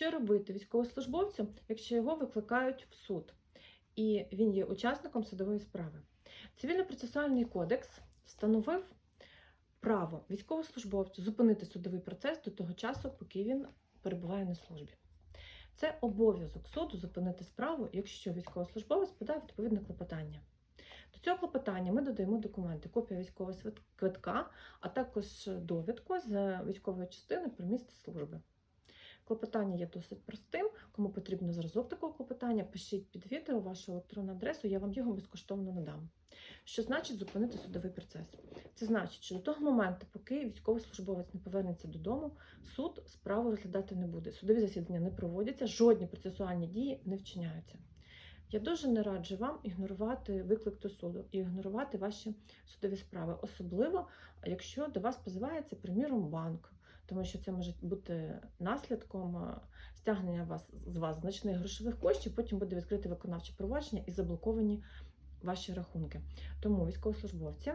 Що робити військовослужбовцю, якщо його викликають в суд, і він є учасником судової справи? Цивільно-процесуальний кодекс встановив право військовослужбовцю зупинити судовий процес до того часу, поки він перебуває на службі. Це обов'язок суду зупинити справу, якщо військовослужбовець подав відповідне клопотання. До цього клопотання ми додаємо документи, копія військового квитка, а також довідку з військової частини про місце служби. Клопотання є досить простим. Кому потрібно зразок такого клопотання, пишіть під відео вашу електронну адресу, я вам його безкоштовно надам. Що значить зупинити судовий процес? Це значить, що до того моменту, поки військовослужбовець не повернеться додому, суд справу розглядати не буде. Судові засідання не проводяться, жодні процесуальні дії не вчиняються. Я дуже не раджу вам ігнорувати виклик до суду і ігнорувати ваші судові справи, особливо якщо до вас позивається, приміром, банк, тому що це може бути наслідком е, стягнення вас з вас значних грошових коштів. Потім буде відкрите виконавче провадження і заблоковані ваші рахунки. Тому військовослужбовці.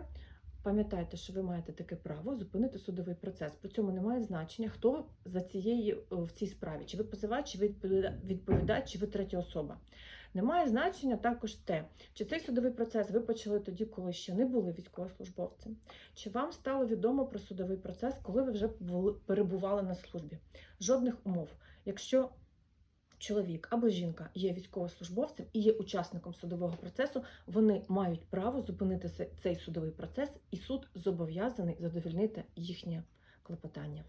Пам'ятайте, що ви маєте таке право зупинити судовий процес. При цьому немає значення, хто за цієї в цій справі, чи ви позивач, чи ви відповіда- відповідач, чи ви третя особа. Немає значення також те, чи цей судовий процес ви почали тоді, коли ще не були військовослужбовцем, чи вам стало відомо про судовий процес, коли ви вже перебували на службі. Жодних умов. Якщо чоловік або жінка є військовослужбовцем і є учасником судового процесу, вони мають право зупинити цей судовий процес, і суд зобов'язаний задовольнити їхнє клопотання.